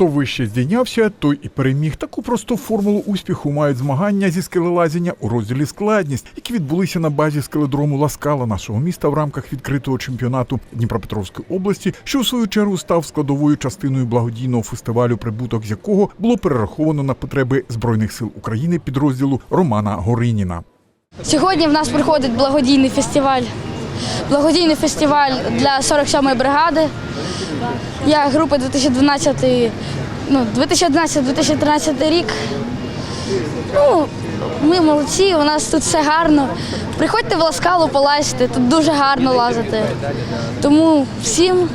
Хто вище здійнявся, той і переміг. Таку просту формулу успіху мають змагання зі скелелазіння у розділі складність, які відбулися на базі скеледрому Ласкала нашого міста в рамках відкритого чемпіонату Дніпропетровської області, що у свою чергу став складовою частиною благодійного фестивалю, прибуток з якого було перераховано на потреби збройних сил України підрозділу Романа Гориніна. Сьогодні в нас проходить благодійний фестиваль. Благодійний фестиваль для 47-ї бригади. Я групи 2012, ну, 2011-2013 рік. Ну, ми молодці, у нас тут все гарно. Приходьте в Ласкалу полазьте, тут дуже гарно лазити. Тому всім,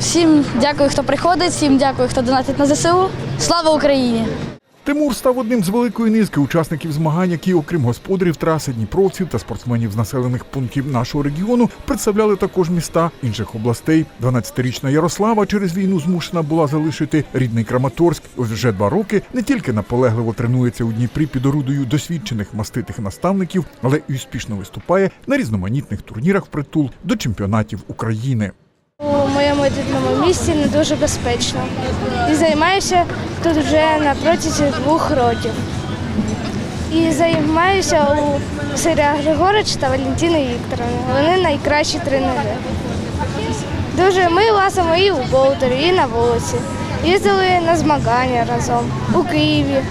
всім дякую, хто приходить, всім дякую, хто донатить на ЗСУ. Слава Україні! Тимур став одним з великої низки учасників змагань, які, окрім господарів траси, дніпровців та спортсменів з населених пунктів нашого регіону, представляли також міста інших областей. 12-річна Ярослава через війну змушена була залишити рідний Краматорськ. Ось вже два роки не тільки наполегливо тренується у Дніпрі під орудою досвідчених маститих наставників, але й успішно виступає на різноманітних турнірах впритул до чемпіонатів України. У моєму рідному місті не дуже безпечно. І займаюся тут вже на протязі двох років. І займаюся у Василя Григорич та Валентини Вікторовни. Вони найкращі тренери. Дуже ми лазимо і у Болдері, і на вулиці. Їздили на змагання разом у Києві,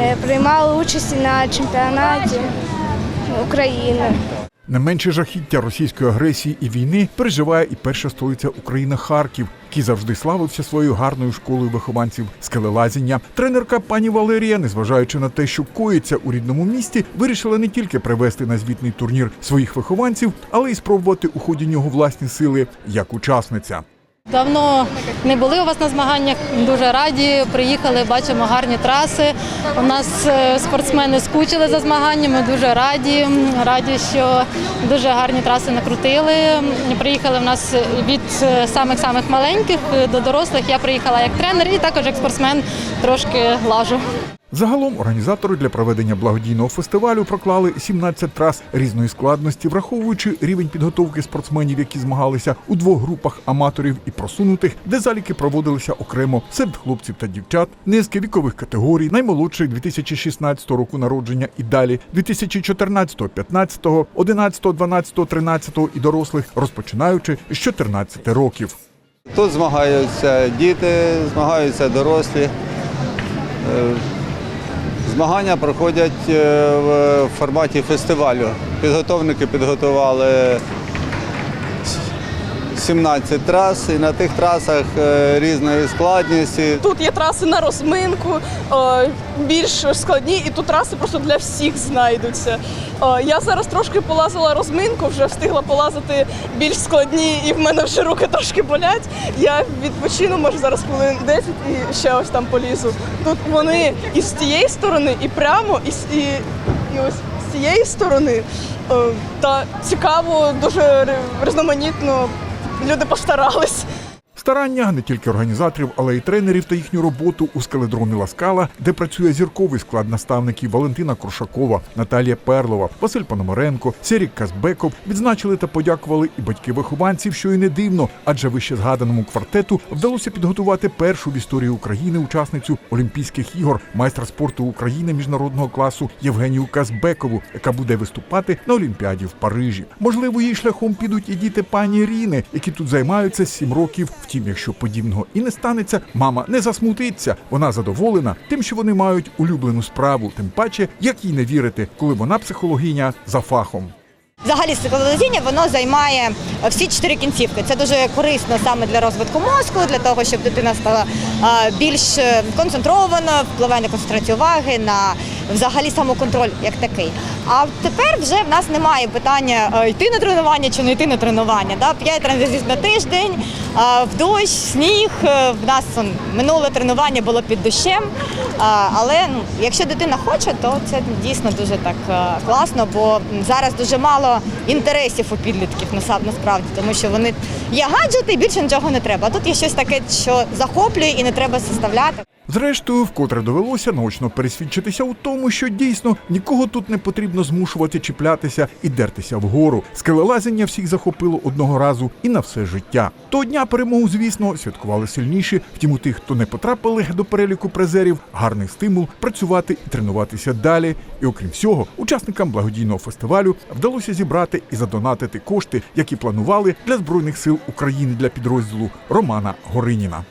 е, приймали участь на чемпіонаті України. Не менше жахіття російської агресії і війни переживає і перша столиця України Харків, який завжди славився своєю гарною школою вихованців скелелазіння. Тренерка пані Валерія, незважаючи на те, що коїться у рідному місті, вирішила не тільки привести на звітний турнір своїх вихованців, але й спробувати у ході нього власні сили як учасниця. Давно не були у вас на змаганнях. Дуже раді. Приїхали, бачимо гарні траси. У нас е, спортсмени скучили за змаганнями. Дуже раді. Раді, що дуже гарні траси накрутили. Приїхали в нас від е, самих самих маленьких до дорослих. Я приїхала як тренер і також як спортсмен трошки лажу. Загалом організатори для проведення благодійного фестивалю проклали 17 трас різної складності, враховуючи рівень підготовки спортсменів, які змагалися у двох групах аматорів і просунутих, де заліки проводилися окремо серед хлопців та дівчат, низки вікових категорій, наймолодших 2016 року народження і далі, 2014, 15, 11, 12, 13 і дорослих, розпочинаючи з 14 років. Тут змагаються діти, змагаються дорослі. Змагання проходять е, в форматі фестивалю. Підготовники підготували 17 трас, і на тих трасах е, різної складності. Тут є траси на розминку, е, більш складні, і тут траси просто для всіх знайдуться. Е, Я зараз трошки полазила розминку, вже встигла полазити більш складні, і в мене вже руки трошки болять. Я відпочину, може зараз хвилин 10 і ще ось там полізу. Тут вони і з тієї сторони, і прямо, і, і, і ось з цієї сторони. Та цікаво, дуже різноманітно. Люди постарались. Старання не тільки організаторів, але й тренерів та їхню роботу у скеледромі Ласкала, де працює зірковий склад наставників Валентина Крушакова, Наталія Перлова, Василь Пономаренко, Серік Казбеков відзначили та подякували і батьки вихованців, що і не дивно, адже вище згаданому квартету вдалося підготувати першу в історії України учасницю Олімпійських ігор, майстра спорту України міжнародного класу Євгенію Казбекову, яка буде виступати на Олімпіаді в Парижі. Можливо, її шляхом підуть і діти пані Ріни, які тут займаються сім років. Втім, якщо подібного і не станеться, мама не засмутиться. Вона задоволена тим, що вони мають улюблену справу, тим паче, як їй не вірити, коли вона психологиня за фахом. Взагалі стекловолодіння воно займає всі чотири кінцівки. Це дуже корисно саме для розвитку мозку, для того, щоб дитина стала більш е, концентрована, впливає на концентрацію уваги, на взагалі самоконтроль як такий. А тепер вже в нас немає питання е, йти на тренування чи не йти на тренування. Да? П'ять разів на тиждень, в дощ, сніг. Е, В нас минуле тренування було під дощем. Але ну, якщо дитина хоче, то це дійсно дуже так е, класно, бо зараз дуже мало інтересів у підлітків насправді, тому що вони є гаджети і більше нічого не треба. А тут є щось таке, що захоплює і не треба составляти. Зрештою, вкотре довелося наочно пересвідчитися у тому, що дійсно нікого тут не потрібно змушувати чіплятися і дертися вгору. Скелелазіння всіх захопило одного разу і на все життя. Того дня перемогу, звісно, святкували сильніші. Втім, у тих, хто не потрапили до переліку призерів, гарний стимул працювати і тренуватися далі. І окрім всього, учасникам благодійного фестивалю вдалося зібрати і задонатити кошти, які планували для збройних сил України для підрозділу Романа Гориніна.